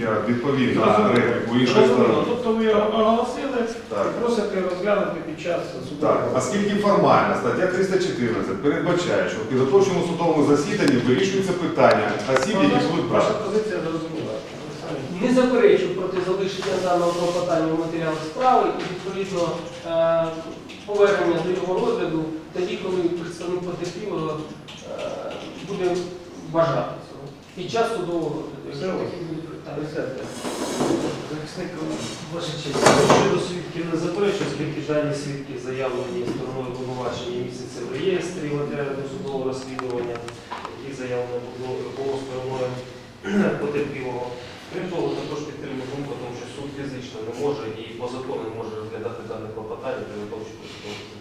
Я відповів на репліку Зрозуміло. сторони. Тобто ви оголосили Так. і просите розглянути під час судового. Так, оскільки формально стаття 314 передбачає, що в підготовчому судовому засіданні вирішуються питання осіб, які будуть Ваша позиція зрозуміла. Не заперечую проти залишення даного клопотання в матеріалах справи і відповідно е, повернення до його розгляду тоді, коли представник потерпілого е, буде бажати цього. Під час судового розгляду, якщо такі будуть Ваша честь, щодо свідків не заперечую, оскільки дані свідки заявлені стороною обвинувачення місяця в реєстрі матеріалів досудового розслідування, які заявлені було стороною потерпілого. Крім того, також підтримую думку, тому що суд фізично не може і по закону не може розглядати дане клопотання при готовчому судовому.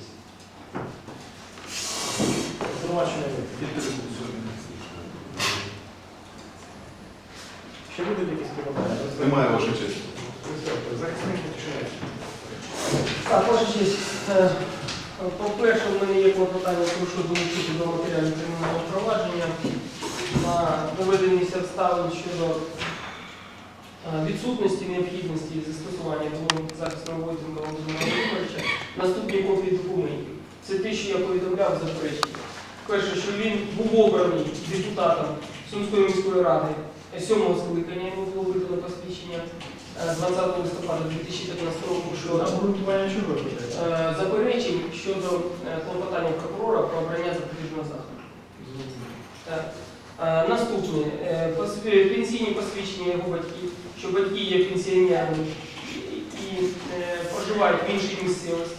Звинувачення ви. Ще будуть якісь клопотання? Немає ваша честь. Так, ваша честь. е, По-перше, в мене є клопотання, прошу долучити до матеріалів кримінального провадження на доведення місця обставин щодо е, відсутності необхідності застосування захисту Войтенка Володимира Володимировича наступні копії документів. Це те, що я повідомляв в запереченні. Перше, що він був обраний депутатом Сумської міської ради сьомого скликання, йому було видано посвідчення е, 20 листопада 2015 року щодо е, заперечень щодо е, клопотання прокурора про обрання запобіжного заходу. Так. Е, Наступне Е, пенсійні посвідчення його батьків, що батьки є пенсіонерами і, е, проживають в іншій місцевості.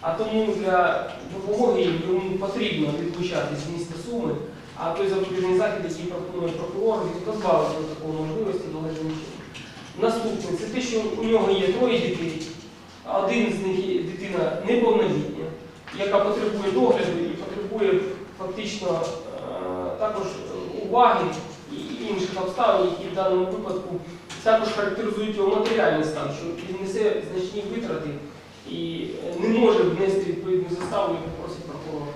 А тому для допомоги йому потрібно відлучатись з міста Суми, а той запобіжний захід, який пропонує прокурор, він позбавить його такої можливості належним чином. Наступне це те, що у нього є троє дітей, один з них дитина неповнолітня, яка потребує догляду і потребує фактично е, також уваги і інших обставин, які в даному випадку також характеризують його матеріальний стан, що він несе значні витрати і е, не може внести відповідну заставу, яку просить прокурор.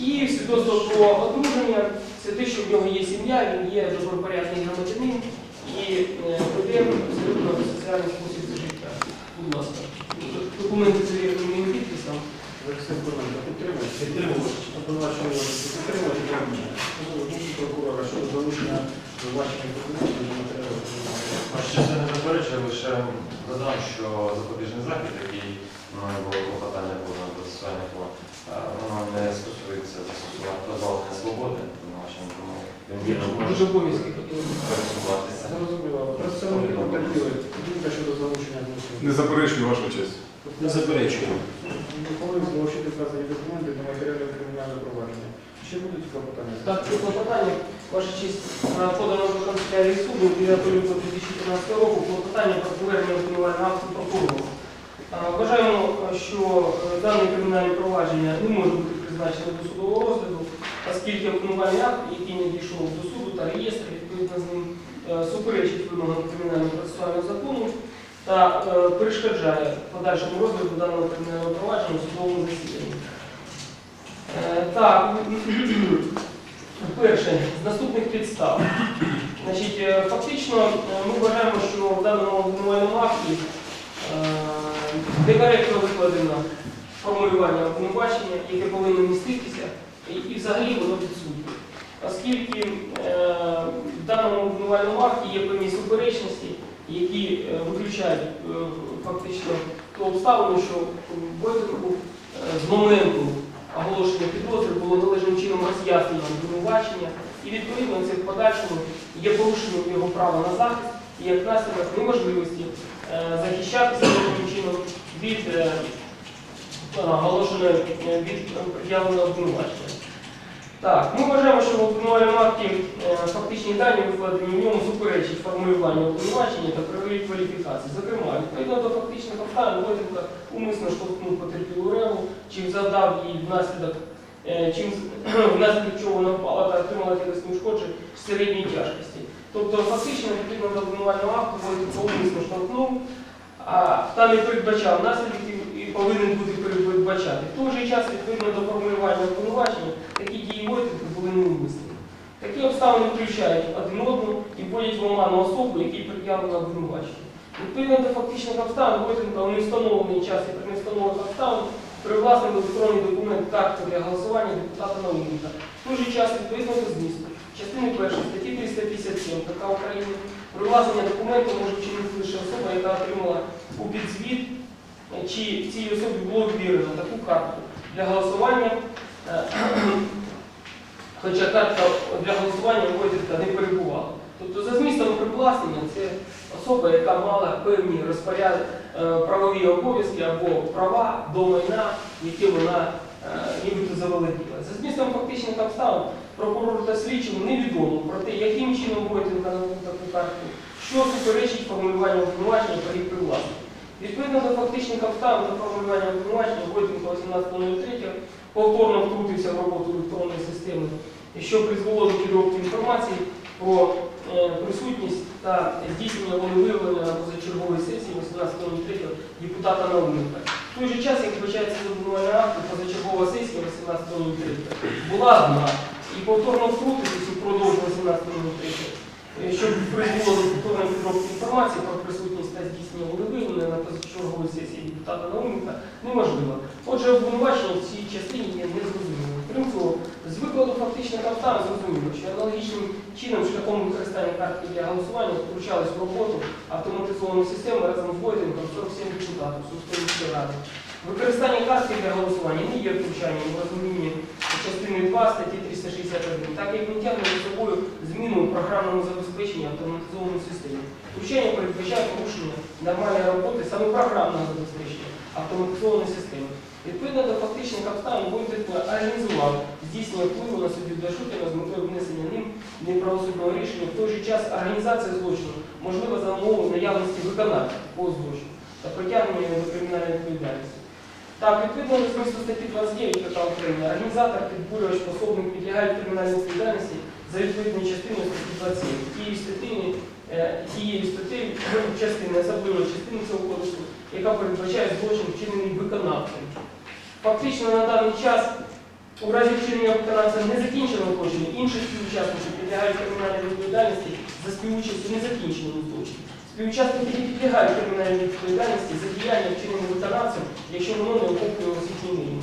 І свідоцтво про одруження це те, що в нього є сім'я, він є добропорядний громадянин і е, веде абсолютно соціальний спосіб життя. Будь ласка. Документи завірені моїм підписом. Підтримую. Обвинувачення ви підтримуєте прокурора щодо залучення звинувачення документів до матеріалів честь, я не заперечую, лише додам, що запобіжний захід, який мною було клопотання по, е, воно не стосується застосування позбавлення свободи, тому він вільно може Дуже обов'язки пересуватися. Зрозуміло. Представники потерпіли. Думка щодо залучення Не адміністративних. заперечую вашу честь. Не заперечую. Коли залучити вказані документи до матеріалів кримінального провадження. Ще будуть клопотання? Так, це клопотання, ваша честь, е, подано до канцелярії суду 9 лютого 2014 року клопотання про повернення обвинувального акту прокурору. Вважаємо, що е, дане кримінальне провадження не може бути призначене до судового розгляду, оскільки обвинувальний акт, який не дійшов до суду та реєстр, відповідно з ним е, суперечить вимогам кримінального процесуального закону та е, перешкоджає подальшому розгляду даного кримінального провадження у судовому засіданні. Так, перше, з наступних підстав. Значить, фактично, ми вважаємо, що в даному обвинувальному акті некоректно викладено формулювання обвинувачення, яке повинно міститися, і, взагалі воно відсутнє. Оскільки е, в даному обвинувальному акті є певні суперечності, які е, виключають е, фактично ту обставину, що Бойтенку е, з моменту оголошення підозри було належним чином роз'яснено обвинувачення, і відповідно це в подальшому є порушенням його права на захист і як наслідок неможливості е, захищатися таким чином від оголошеної е, від е, пред'явленого обвинувачення. Так, ми вважаємо, що в обвинувальному акті е, фактичні дані викладені в ньому суперечать формулюванню обвинувачення та правовій кваліфікації. Зокрема, відповідно до фактичних обставин Войтенка умисно штовхнув потерпілу реву, чим завдав їй внаслідок, чим внаслідок чого вона впала та отримала тілесні ушкодження середньої тяжкості. Тобто фактично відповідно до обвинувального акту Войтенко умисно штовхнув, та не передбачав наслідків і повинен бути передбачати. В той же час, відповідно до формулювання обвинувачення, такі дії Войтенка були неумисними. Такі обставини включають один одну і вводять в оману особу, який пред'явлено обвинувачення. Відповідно до фактичних обставин, Войтенка у невстановлений час і при невстановлених обставин привласнив електронний документ картки для голосування депутата Науменка. В той же час відповідно до змісту частини першої статті 357 КК України привласнення документу може вчинити лише особа, яка отримала у підзвіт, е, чи цій особі було ввірено таку картку для голосування. е, Хоча картка для голосування Войтенка не перебувала. Тобто за змістом привласнення це особа, яка мала певні розпоряд... е, правові обов'язки або права до майна, які вона нібито заволоділа. За змістом фактичних обставин прокурору та слідчому невідомо про те, яким чином Войтенка набув таку картку, що суперечить формулюванню обвинувачення про їх привласнення. Відповідно до фактичних обставин та формулювання обвинувачення Войтенко 18.03 повторно втрутився в роботу електронної системи, що призвело до підробки інформації про е, присутність та здійснення волевиявлення на позачерговій сесії 18.03 депутата Науменка. В той же час, як вбачається з обвинувального акту, позачергова сесія 18.03 була одна і повторно втрутитись упродовж 18.03 Е, що призвело до повторної інформації про присутність та здійснення волевиявлення на позачерговій сесії депутата Науменка неможливо. Отже, обвинувачення в цій частині є незрозумілим. Крім цього, з викладу фактичних обставин зрозуміло, що аналогічним чином шляхом використання картки для голосування включались в роботу автоматизованої системи разом з Войтенком 47 депутатів Сумської ради. Використання картки для голосування не є втручанням у розумінні частини 2 статті 361, так як не тягне за собою зміну в програмному забезпеченні автоматизованої системи. Втручання передбачає порушення нормальної роботи саме програмного забезпечення автоматизованої системи. Відповідно до фактичних обставин Войтенко організував здійснення впливу на суддю Дашутіна з метою внесення ним неправосудного рішення. В той же час організація злочину можлива за умови наявності виконавця по злочину та притягнення до кримінальної відповідальності. Так, відповідно до змісту статті 29 КК України, організатор, підбурювач, пособник підлягають кримінальній відповідальності за відповідною частиною статті 27. Тією статтею, е, тією частини, особливої частини цього кодексу, яка передбачає злочин, вчинений виконавцем. Фактично на даний час у разі вчинення виконавця незакінченого злочину інших співучасників підлягають кримінальній відповідальності за співучастю незакінченого злочину. Співучасники не підлягають кримінальній відповідальності за діяння вчинене виконавцем, якщо воно не охоплює освітній мінімум.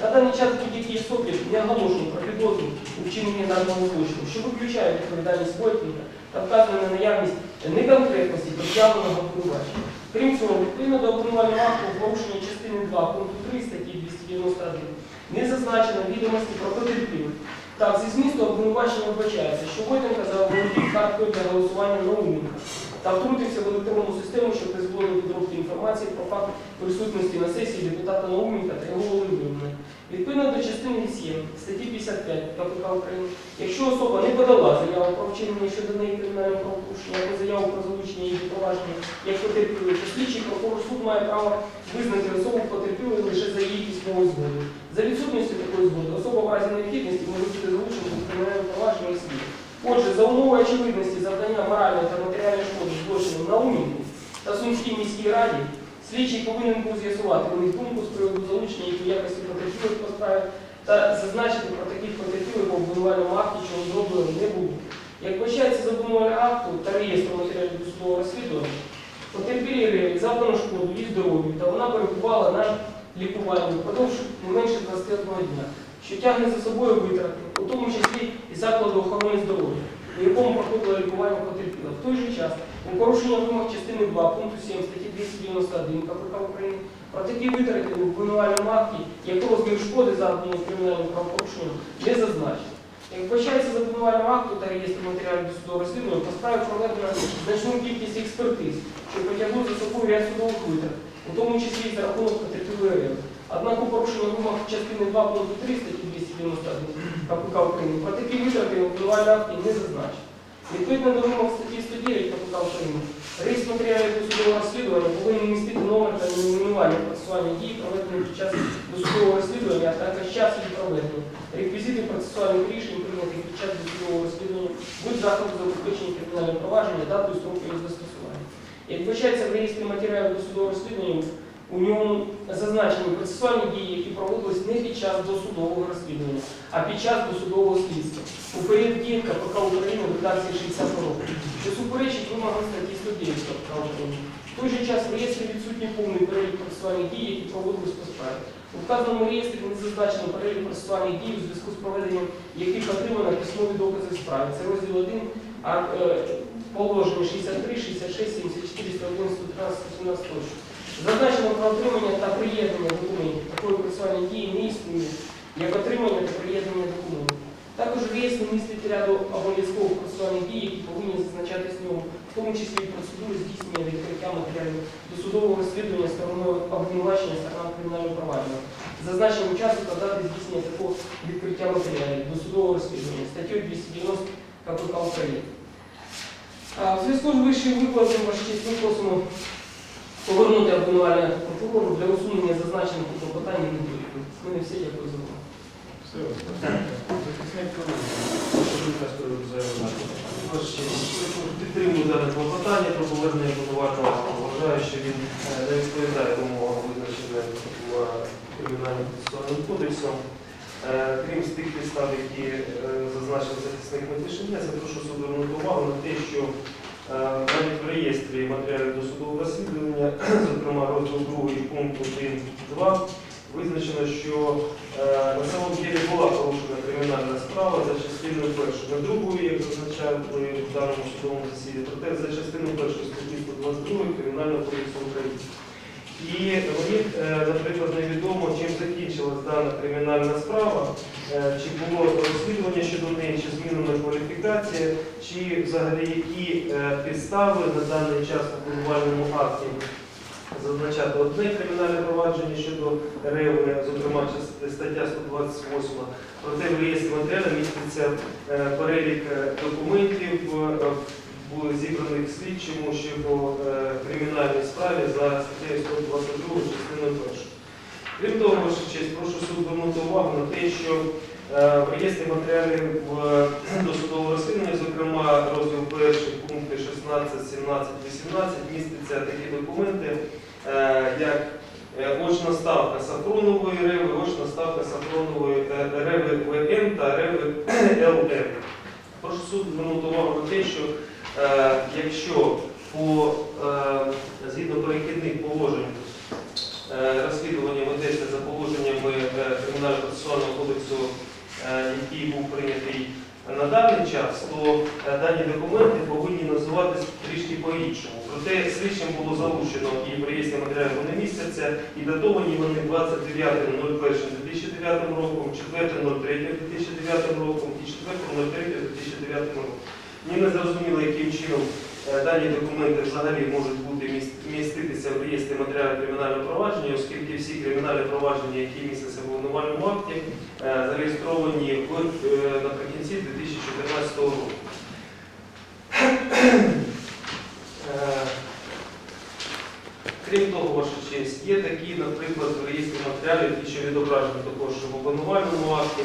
На даний час будь-які особи не оголошені про підозру у вчиненні даного злочину, що виключає відповідальність Войтника та вказує на наявність неконкретності пред'явленого обвинувачення. Крім цього, відповідно до обвинувального акту порушення частини 2 пункту 3 статті 291 не зазначено відомості про потерпілих. Так, зі змісту обвинувачення вбачається, що Войтенка заволодів карткою для голосування Науменка та втрутився в електронну систему, що призвело до підробки інформації про факт присутності на сесії депутата Науменка та його волевиявлення. Відповідно до частини 7 статті 55 КПК України, якщо особа не подала заяву про вчинення щодо неї кримінального правопорушення або заяву про залучення її провадження як потерпілої, то слідчий прокурор суд має право визнати особу потерпілою лише за її письмовою згодою. За відсутністю такої згоди особа в разі необхідності може бути залучена до кримінального провадження і слід. Отже, за умови очевидності завдання моральної та матеріальної шкоди злочину Науменку та Сумській міській раді слідчий повинен був з'ясувати у думку з приводу залучення їх у якості потерпілих по справі та зазначити про таких потерпілих в обвинувальному акті, чого зроблено не буде. Як вбачається з обвинувального акту та реєстру матеріалів досудового розслідування, потерпілій Реві завдано шкоду її здоров'ю, та вона перебувала на лікуванні впродовж не менше 21 дня, що тягне за собою витрати, у тому числі і закладу охорони здоров'я, у якому проходило лікування потерпіла. В той же час, у порушення вимог частини 2 пункту 7 статті 291 КПК України про такі витрати у обвинувальному акті, як розмір шкоди завданої кримінальним правопорушенням, не зазначено. Як вбачається з обвинувального акту та реєстру матеріалів досудового розслідування, по справі проведено значну кількість експертиз, що потягнуть за собою ряд судових витрат, у тому числі і за рахунок потерпілої РФ. Однак у порушення вимог частини 2 пункту 3 статті 291 КПК України про такі витрати в обвинувальному акті не зазначено. Відповідно до вимог статті 109 КПК України, реєстр матеріалів досудового розслідування повинен містити номер та найменування процесуальних дій, проведених під час досудового розслідування, а також час їх проведення. Реквізити процесуальних рішень, прийнятих під час досудового розслідування, будь заходу забезпечення кримінального провадження, дату і строку їх застосування. Як вбачається в реєстрі матеріалів досудового розслідування, у ньому зазначені процесуальні дії, які проводились не під час досудового розслідування, а під час досудового слідства у період дії КПК України в редакції 60 року, що суперечить вимогам статті 109 КПК України. В той же час в реєстрі відсутній повний перелік процесуальних дій, які проводились по справі. У вказаному реєстрі не зазначено перелік процесуальних дій у зв'язку з проведенням яких отримано письмові докази справи. Це розділ 1, а е, положення 63, 66, 74, 111, 113, 117 тощо. Зазначено про отримання та приєднання документів. Такої процесуальної дії не існує, як отримання та приєднання документів. Також реєстр містить ряду обов'язкових процесуальних дій, які повинні зазначатись в ньому, в тому числі і процедури здійснення відкриття матеріалів досудового розслідування стороною обвинувачення сторона кримінального провадження. Зазначеним часу та дати здійснення такого відкриття матеріалів досудового розслідування статтею 290 КПК України. А, В зв'язку з вищою викладом ваш честь ми просимо повернути обвинувальне прокурору для усунення зазначених у клопотанні недоліків. З мене все, дякую за увагу. Все. Захисник Підтримую дане клопотання про повернення обвинувального. Вважаю, що він е, не відповідає вимогам, визначеним е, кримінальним процесуальним кодексом. Е, Крім з тих підстав, які зазначив захисник Матішиня, я прошу суд звернути увагу на те, що навіть в реєстрі матеріалів досудового розслідування, зокрема розділ 2 пункт 1.2, визначено, що е, на самому ділі була порушена кримінальна справа за частиною першою, другої, як зазначають в даному судовому засіданні, проте за частиною першої статті 122 Кримінального кодексу України. І мені, е, наприклад, невідомо, чим закінчилась дана кримінальна справа, е, чи було розслідування щодо неї, чи змінена кваліфікація, чи взагалі які е, підстави на даний час в обвинувальному акті зазначати одне кримінальне провадження щодо РЕВ, зокрема стаття 128. Проте в реєстрі матеріалів міститься перелік документів, були зібраних слідчому щодо е, кримінальної справі за статтею 122 частиною 1. Крім того, ваша честь, прошу суд звернути увагу на те, що е, в реєстрі матеріалів е, досудового розслідування, зокрема розділ 1, пункти 16, 17, 18, містяться такі документи, як очна ставка Сафронової реви, очна ставка Сафронової реви ВН та реви ЛН. Прошу суд звернути увагу на те, що якщо по е, згідно перехідних положень е, розслідування ведеться за положеннями е, Кримінально-процесуального кодексу, е, який був прийнятий на даний час, то е, дані документи повинні називатись трішки по-іншому. Проте слідчим було залучено і в реєстрі матеріалів вони містяться, і датовані вони 29.01.2009 роком, 4.03.2009 роком і 4.03.2009 роком. Мені не зрозуміло, яким чином е, дані документи взагалі можуть бути міститися в реєстрі матеріалів кримінального провадження, оскільки всі кримінальні провадження, які містяться в обвинувальному акті, е, зареєстровані е, наприкінці 2014 року. Крім того, ваша честь, є такі, наприклад, в реєстрі матеріалів, які ще відображені також в обвинувальному акті,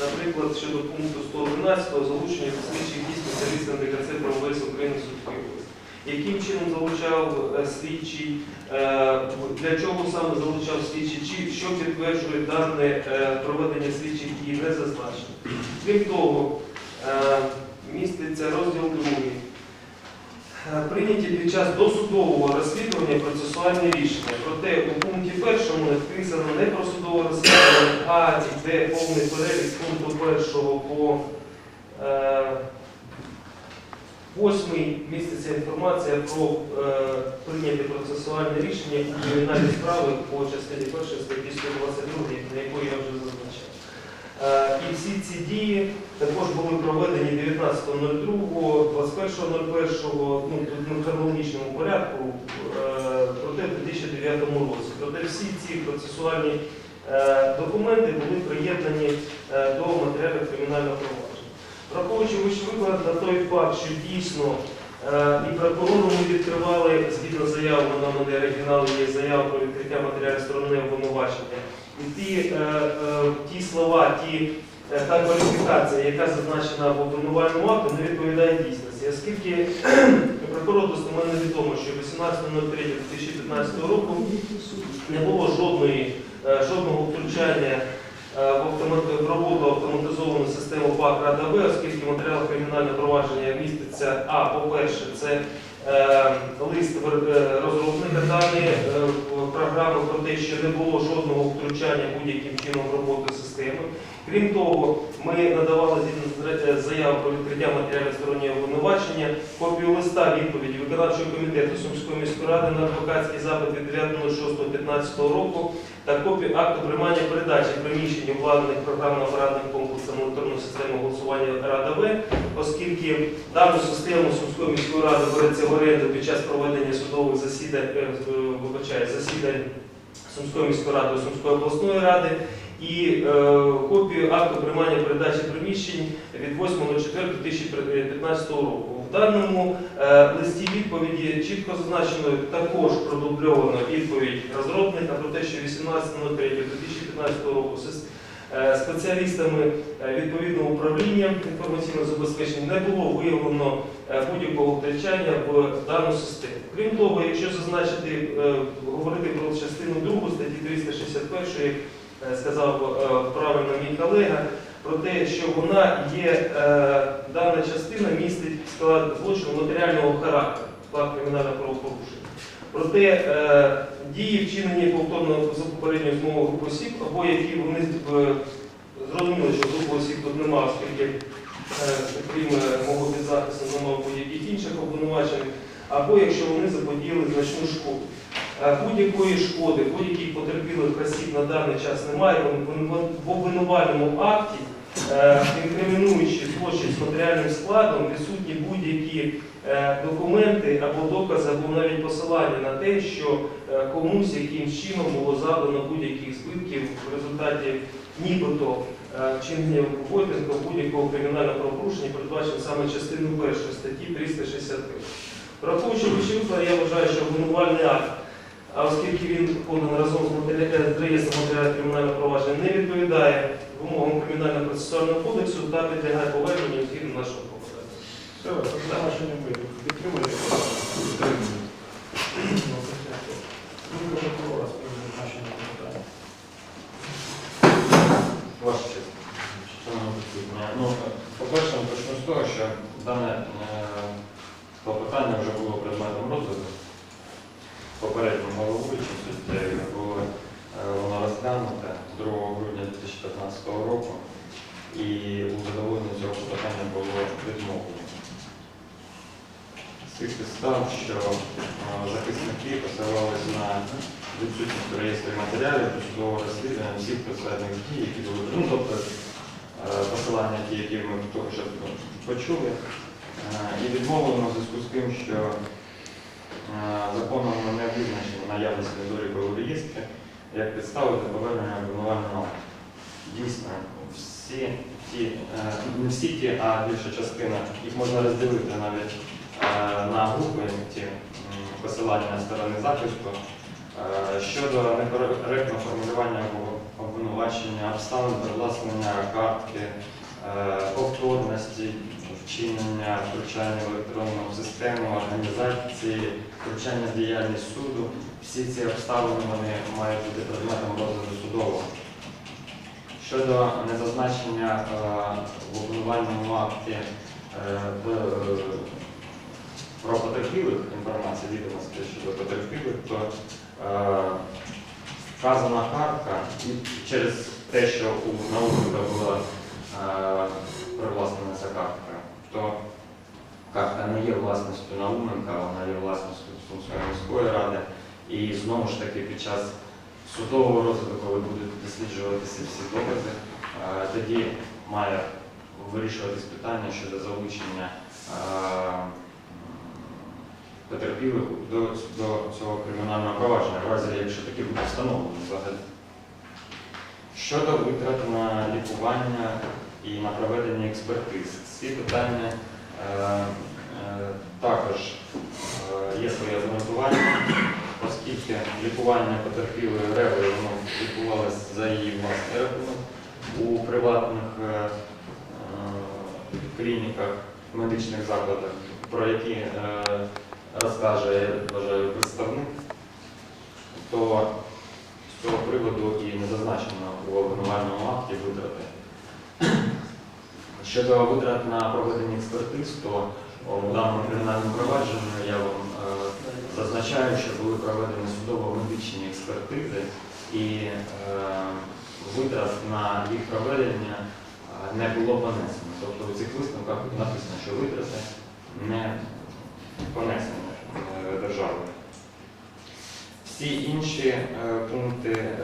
наприклад, щодо пункту 111 залучення слідчих дій спеціалістів НДКЦ правовець України Судської області. Яким чином залучав е, слідчий, е, для чого саме залучав слідчий, чи що підтверджує дане е, проведення слідчих дій, не зазначено. Крім того, міститься розділ 2. Е, Прийняті під час досудового розслідування процесуальні рішення. Проте у пункті першому вписано не про судове розслідування, а йде повний перелік пункту першого по е, восьмий міститься інформація про е, прийняті процесуальні рішення у кримінальній справи по частині першої статті 122, на яку я вже зазначав. Е, І всі ці дії також були проведені 19.02, 21.01, ну, в хронологічному порядку, е, проте в 2009 році. Проте всі ці процесуальні е, документи були приєднані до матеріалів кримінального провадження. Враховуючи вище на той факт, що дійсно і прокурору ми відкривали згідно заяви, на мене оригінали є заява про відкриття матеріалів сторони обвинувачення. І ті, е, е, ті слова, ті, е, та кваліфікація, яка зазначена в обвинувальному акту, не відповідає дійсності. Оскільки прокурору достеменно відомо, що 18.03.2015 року не було жодної, е, жодного втручання е, автомат- автоматизовану систему ПАК Рада В, оскільки матеріал кримінального провадження міститься, а, по-перше, це е, лист е, розробника даної е, програми про те, що не було жодного втручання будь-яким чином в роботу системи. Крім того, ми надавали згідно з ре- про відкриття матеріалів стороннього обвинувачення, копію листа відповіді виконавчого комітету Сумської міської ради на адвокатський запит від 9.06.15 року та копію акту приймання передачі приміщень обладнаних програмно-апаратним комплексом електронної системи голосування Рада В, оскільки дану систему Сумської міської ради береться в оренду під час проведення судових засідань, е, е, вибачаю, засідань Сумської міської ради, Сумської обласної ради і е, копію акту приймання передачі приміщень від 8.04.2015 року. В даному е, листі відповіді чітко зазначено також продубльовано відповідь розробника про те, що 18.03.2015 року е, спеціалістами е, відповідного управління інформаційного забезпечення не було виявлено будь-якого втрачання в дану систему. Крім того, якщо зазначити, говорити про частину 2 статті 361, е, сказав правильно мій колега, про те, що вона є, е, дана частина містить склад злочину матеріального характеру, склад кримінального правопорушення. Проте е, дії вчинені повторно за попередньою змовою групи осіб, або які вони е, зрозуміли, що групи осіб тут немає, оскільки крім мого підзахисту немає будь-яких інших обвинувачених, або якщо вони заподіяли значну шкоду. Будь-якої шкоди, будь-яких потерпілих осіб на даний час немає. В обвинувальному акті, е, інкримінуючи злочин з матеріальним складом, відсутні будь-які е, документи або докази, або навіть посилання на те, що е, комусь якимсь чином було завдано будь-яких збитків в результаті нібито вчинення Войтенка будь-якого кримінального правопорушення, передбачено саме частиною першої статті 365. Враховуючи вичерпно, я вважаю, що обвинувальний акт, а оскільки він поданий разом з реєстром матеріалів кримінального провадження, не відповідає вимогам кримінального процесуального кодексу та підлягає поверненню згідно нашого клопотання. Все, обвинувачення вийде. Підтримуєте? Думка прокурора з приводу значення питання. Ваша честь. Ну, по-перше, почну з того, що дане е, клопотання вже було предметом розгляду попереднім головуючим суддею, було е, воно розглянуте 2 грудня 2015 року, і у задоволенні цього клопотання було відмовлено. З тих підстав, що е, захисники посилалися на відсутність в реєстрі матеріалів досудового розслідування всіх процесуальних дій, які були ну, тобто е, посилання ті, які ми тільки що почули, і відмовлено в зв'язку з тим, що законом не визначено наявність у реєстрі, як підстави для повернення обвинувального акту. Дійсно, всі ті, е, не всі ті, а більша частина, їх можна розділити навіть е, на групи, ті посилання сторони захисту. Е, Щодо некоректного формулювання обвинувачення, обставин привласнення картки, е, повторності, вчинення, втручання в електронну систему, організації, втручання в діяльність суду, всі ці обставини вони мають бути предметом розгляду судового. Щодо незазначення е, в обвинувальному акті е, про потерпілих інформації відомостей щодо потерпілих, то е, вказана картка через те, що у наука була е, привласнена ця картка, то картка не є власністю Науменка, вона є власністю Сумської міської ради. І знову ж таки під час судового розгляду, коли будуть досліджуватися всі докази, е, тоді має вирішуватись питання щодо залучення е, потерпілих до, до цього кримінального провадження, в разі, якщо таке буде встановлено взагалі. Щодо витрат на лікування і на проведення експертиз, ці питання е, е, також е, є своє обґрунтування, оскільки лікування потерпілої реви воно відбувалося за її власний рахунок у приватних клініках, медичних закладах, про які розкаже, вважаю, представник, то з цього приводу і не зазначено у обвинувальному акті витрати. Щодо витрат на проведення експертиз, то у даному кримінальному провадженні я вам е, зазначаю, що були проведені судово-медичні експертизи і е, витрат на їх проведення е, не було понесено. Тобто у цих висновках написано, що витрати не понесені державою. Всі інші пункти,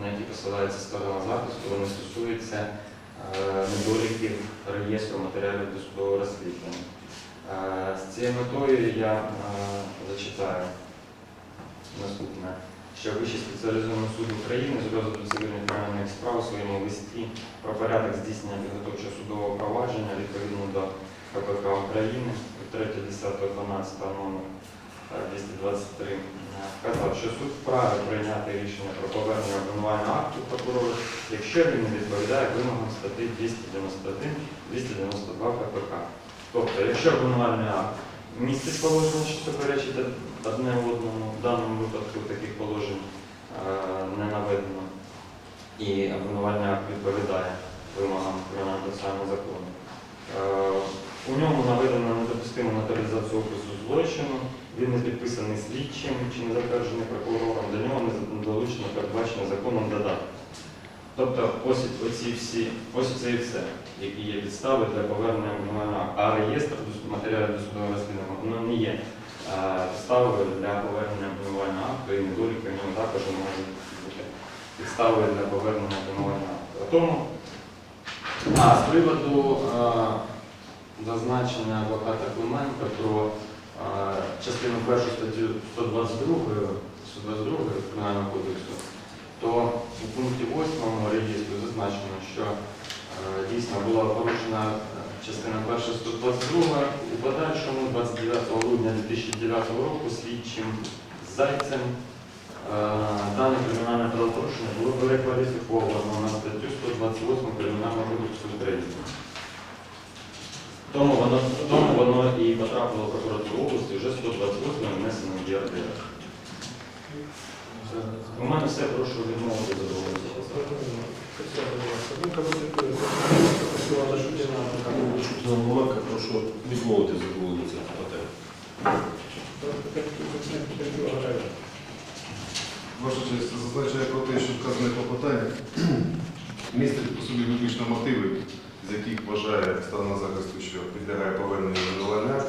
на які посилається сторона захисту, вони стосуються е, недоліків реєстру матеріалів досудового розслідування. Е, З цією метою я е, зачитаю наступне, що Вищий спеціалізований суд України з розгляду цивільних кримінальних справ у своєму листі про порядок здійснення підготовчого судового провадження відповідно до КПК України від 3.10.12 номер е, 223 вказав, що суд вправі прийняти рішення про повернення обвинувального акту прокурору, якщо він не відповідає вимогам статті 291 292 КПК. Тобто, якщо обвинувальний акт містить положення, що суперечить одне одному, в даному випадку таких положень е, не наведено, і обвинувальний акт відповідає вимогам кримінального процесуального закону. Е, У ньому наведено недопустиму нотаризацію опису злочину, він не підписаний слідчим чи не затверджений прокурором, до нього не долучено передбачено законом додаток. Тобто ось оці всі, ось це і все, які є підстави для повернення акту. А реєстр матеріалів досудового розслідування воно не є е, підставою для повернення обвинувального акту і недоліки в ньому також можуть бути підставою для повернення обвинувального акту. Тому, а з приводу е, зазначення адвоката Клименка про частину першу статтю 122 122 Кримінального кодексу, то у пункті 8 реєстру зазначено, що е, дійсно була порушена е, частина перша 122 у подальшому 29 грудня 2009 року слідчим Зайцем е, дане кримінальне правопорушення було перекваліфіковано на статтю 128 Кримінального кодексу України. Тому воно, тому воно і потрапило в прокуратуру області вже 128 внесено в ЄРДР. У мене все, прошу відмовити задоволення. Думка буде просила Шутіна, Шутина Ломака, прошу відмовити задоволення цих питань. Ваша честь, зазначає про те, що вказане клопотання містить по собі виключно мотиви, з яких вважає сторона захисту, що підлягає поверненню обвинувального,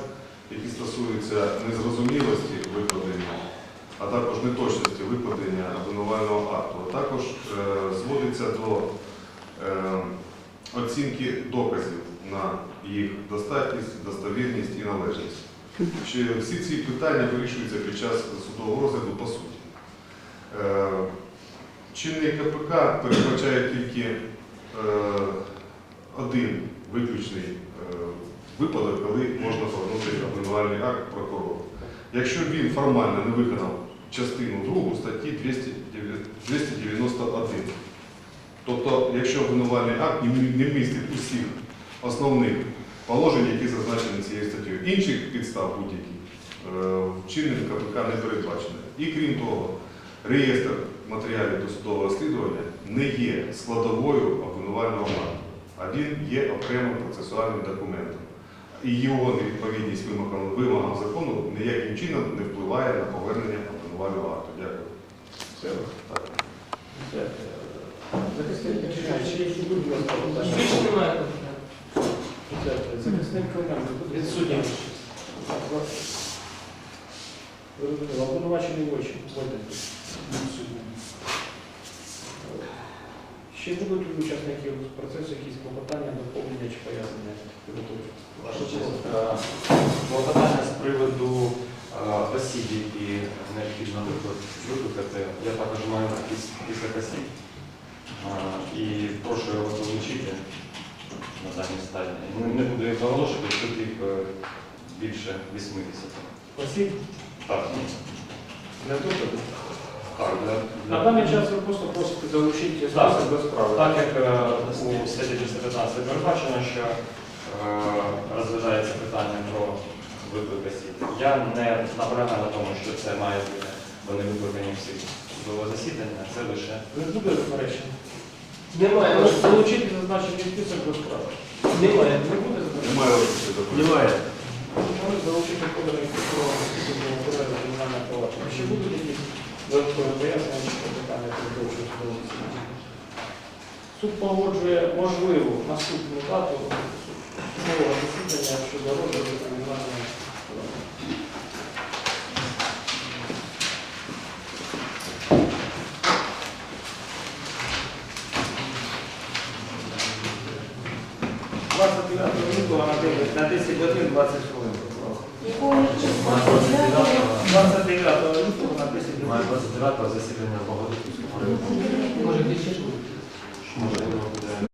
які стосуються незрозумілості викладення, а також неточності викладення обвинувального акту. А також е, зводиться до е, оцінки доказів на їх достатність, достовірність і належність. Що всі ці питання вирішуються під час судового розгляду по суті. Е, Чинний КПК передбачає тільки е, один виключний е, випадок, коли можна повернути обвинувальний акт прокурору. Якщо він формально не виконав частину 2 статті 291. Тобто, якщо обвинувальний акт не мі- містить усіх основних положень, які зазначені цією статтею, інших підстав будь-яких е, чинним КПК не передбачено. І крім того, реєстр матеріалів досудового розслідування не є складовою обвинувального акту, а він є окремим процесуальним документом. І його невідповідність вимогам, вимогам закону ніяким чином не впливає на повернення обвинувального акту. Дякую. Все. Так. Захисник починає, ще будь ласка. Вольтер. Будуть у процесу якісь клопотання, доповнення чи пояснення? Ваша честь, е, клопотання з приводу е, осіб, які необхідно викликати, я також маю список осіб. І прошу його долучити на даній стадії. Не, не буду їх оголошувати, тут їх е, більше 80. Осіб Так, ну, для допиту. так, для- На даний час ви просто просите залучити Так. список до справи. Так як е, у статті 215 передбачено, що е, розглядається питання про виклик осіб, я не наполягаю на тому, що це має бути, вони викликані всі судового засідання, це лише Не буде заперечень. Немає. Може долучити зазначений список до справи. Немає. Не буде заперечень. Немає. Може залучити поданий прокурором список до матеріалу кримінального провадження. Ще будуть якісь додаткові пояснення чи питання продовжує судового засідання? Суд погоджує можливу наступну дату судового засідання щодо розгляду кримінального провадження. Двадцять дев'ятого лютого на 9 на 10 годин 20 хвилин. Якого числа? 29 лютого на 10 має годин. 29 засідання Богодухівського району. Може, більше буде. Може,